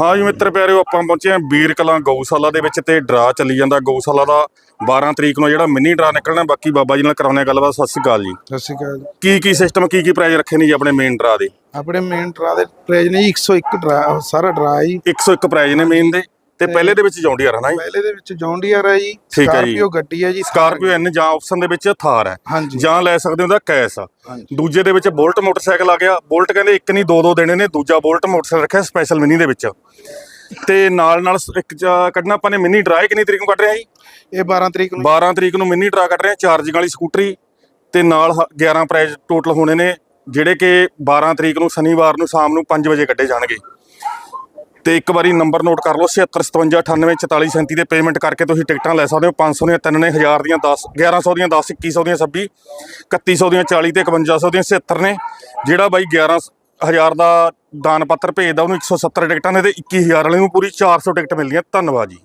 ਹਾਂ ਜੀ ਮਿੱਤਰ ਪਿਆਰਿਓ ਆਪਾਂ ਪਹੁੰਚੇ ਹਾਂ ਵੀਰ ਕਲਾਂ ਗਊਸ਼ਾਲਾ ਦੇ ਵਿੱਚ ਤੇ ਡਰਾ ਚੱਲੀ ਜਾਂਦਾ ਗਊਸ਼ਾਲਾ ਦਾ। 12 ਤਰੀਕ ਨੂੰ ਜਿਹੜਾ ਮਿੰਨੀ ਡਰਾ ਨਿਕਲਣਾ ਬਾਕੀ ਬਾਬਾ ਜੀ ਨਾਲ ਕਰਾਉਣੇ ਆ ਗੱਲਬਾਤ। ਸਤਿ ਸ਼੍ਰੀ ਅਕਾਲ ਜੀ। ਸਤਿ ਸ਼੍ਰੀ ਅਕਾਲ। ਕੀ ਕੀ ਸਿਸਟਮ ਕੀ ਕੀ ਪ੍ਰਾਈਜ਼ ਰੱਖੇ ਨੇ ਜੀ ਆਪਣੇ ਮੇਨ ਡਰਾ ਦੇ? ਆਪਣੇ ਮੇਨ ਡਰਾ ਦੇ ਪ੍ਰਾਈਜ਼ ਨੇ ਜੀ 101 ਡਰਾ ਸਾਰਾ ਡਰਾ ਹੈ ਜੀ। 101 ਪ੍ਰਾਈਜ਼ ਨੇ ਮੇਨ ਦੇ। ਤੇ ਪਹਿਲੇ ਦੇ ਵਿੱਚ ਜੌਂਡੀਅਰ ਹਨਾ ਜੀ? ਪਹਿਲੇ ਦੇ ਵਿੱਚ ਜੌਂਡੀਅਰ ਹੈ ਜੀ ਠੀਕ ਹੈ ਜੀ। ਸਕਾਰਪੀਓ ਗੱਡੀ ਹੈ ਜੀ ਸਕਾਰਪੀਓ ਐਨ ਜਾਂ ਆਪਸ਼ਨ ਦੇ ਵਿੱਚ ਥਾਰ ਹੈ। ਹਾਂਜੀ। ਜਾਂ ਲੈ ਸਕਦੇ ਹੋ ਦਾ ਕੈਸ ਆ। ਹਾਂਜੀ। ਦੂਜੇ ਦੇ ਵਿੱਚ ਬੁਲਟ ਮੋਟਰਸਾਈਕਲ ਆ ਗਿਆ। ਬੁਲਟ ਕਹਿੰਦੇ ਇੱਕ ਨਹੀਂ ਦੋ ਦੋ ਦੇਣੇ ਨੇ। ਦੂਜਾ ਬੁਲਟ ਮੋਟਰਸਾਈਕਲ ਰੱਖਿਆ ਸਪੈਸ਼ਲ ਮਿਨੀ ਦੇ ਵਿੱਚ। ਤੇ ਨਾਲ ਨਾਲ ਇੱਕ ਚ- ਕੱਢਣਾ ਆਪਾਂ ਨੇ ਮਿਨੀ ਡਰਾਈ ਕਿੰਨੀ ਤਰੀਕ ਨੂੰ ਕੱਢ ਰਹੇ ਆ ਜੀ? ਇਹ 12 ਤਰੀਕ ਨੂੰ 12 ਤਰੀਕ ਨੂੰ ਮਿੰਨੀ ਡਰਾ ਕੱਢ ਰਹੇ ਆ ਚਾਰਜਿੰਗ ਵਾਲੀ ਸਕੂਟਰੀ ਤੇ ਨਾਲ ਹ- 11 ਪ੍ਰਾਈਜ਼ ਟੋਟਲ ਹੋਣੇ ਨੇ ਜਿਹੜੇ ਕਿ 12 ਤਰੀਕ ਨੂੰ ਸ਼ਨੀਵਾਰ ਨੂੰ ਸ਼ਾਮ ਨੂੰ 5 ਵਜੇ ਕੱਢੇ ਜਾਣਗੇ। ਤੇ ਇੱਕ ਵਾਰੀ ਨੰਬਰ ਨੋਟ ਕਰ ਲਓ 7657984437 ਤੇ ਪੇਮੈਂਟ ਕਰਕੇ ਤੁਸੀਂ ਟਿਕਟਾਂ ਲੈ ਸਕਦੇ ਹੋ। 500 ਦੀਆਂ, ਤਿੰਨ ਨੇ 1000 ਦੀਆਂ 10 1100 ਦੀਆਂ 10 2100 ਦੀਆਂ 26 3100 ਦੀਆਂ 40 ਤੇ 5100 ਦੀਆਂ 76 ਨੇ। ਜਿਹੜਾ ਬਾਈ 11000 ਦਾ ਦਾਨ ਪੱਤਰ ਭੇਜਦਾ, ਉਹਨੂੰ 170 ਟਿਕਟਾਂ ਨੇ ਤੇ 21000 ਵਾਲੇ ਨੂੰ ਪੂਰੀ 400 ਟਿਕਟ ਮਿਲਦੀਆਂ। ਧੰਨਵਾਦ ਜੀ।